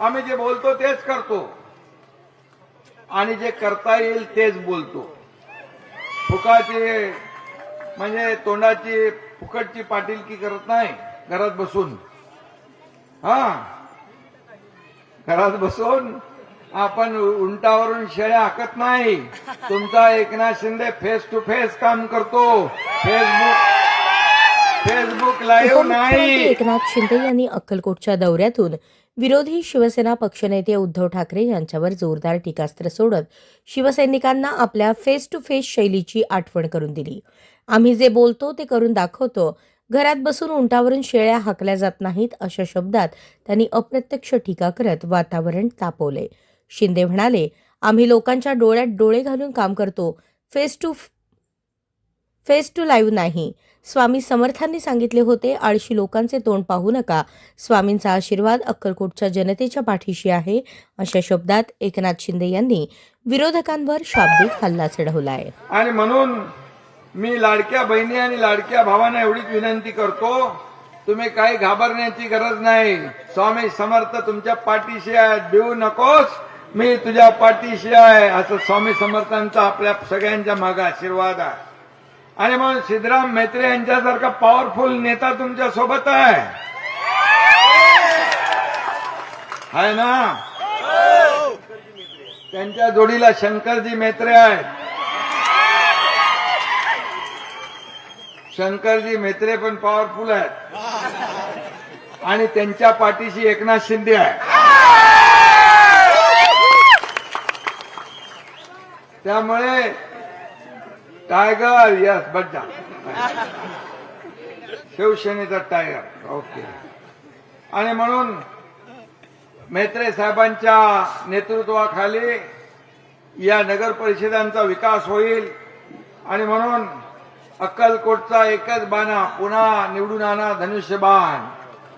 आम्ही जे बोलतो तेच करतो. आणि जे करता येईल तेच बोलतो. फुकाची म्हणजे तोंडाची फुकटची पाटीलकी करत नाही घरात बसून. हा? घरात बसून आपण उंटावरून शेळ्या हाकत नाही. तुमचा Eknath Shinde face to face काम करतो. फेसबुक उपमुख्यमंत्री एकनाथ शिंदे यांनी अक्कलकोटच्या दौऱ्यातून विरोधी शिवसेना पक्षनेते उद्धव ठाकरे यांच्यावर जोरदार टीकास्त्र सोडत शिवसैनिकांना आपल्या फेस टू फेस शैलीची आठवण करून दिली. आम्ही जे बोलतो ते करून दाखवतो. घरात बसून उंटावरून शेळ्या हाकल्या जात नाहीत अशा शब्दात त्यांनी अप्रत्यक्ष टीका करत वातावरण तापवले. शिंदे म्हणाले आम्ही लोकांच्या डोळ्यात डोळे घालून काम करतो. Face to face to live नाही. स्वामी समर्थांनी सांगितले होते आळशी लोकांचे तोंड पाहू नका. स्वामींचा आशीर्वाद अक्कलकोटच्या जनतेच्या पाठीशी आहे अशा शब्दात एकनाथ शिंदे यांनी विरोधकांवर शाब्दिक हल्ला चढवलाय. आणि म्हणून मी लाडक्या बहिणी आणि लाडक्या भावांना एवढीच विनंती करतो तुम्ही काही घाबरण्याची गरज नाही. स्वामी समर्थ तुमच्या पाठीशी आहेत भिवू नकोस. मी तुझ्या पाठीशी आहे असं स्वामी समर्थांचा आपल्या सगळ्यांच्या मागे आशीर्वाद आहे. आणि म्हणून सिद्धराम मेत्रे यांच्यासारखा पॉवरफुल नेता तुमच्यासोबत आहे. आहे ना? त्यांच्या जोडीला शंकरजी मेत्रे आहेत. शंकरजी मेत्रे पण पॉवरफुल आहेत. आणि त्यांच्या पाठीशी एकनाथ शिंदे आहे त्यामुळे टायगर यस बड्डा शिवसेनेचा टायगर ओके आणि म्हणून मेत्रे साहेबांच्या नेतृत्वाखाली या नगर परिषदांचा विकास होईल. आणि म्हणून अक्कलकोटचा एकच बाणा पुन्हा निवडून आणा धनुष्यबाण.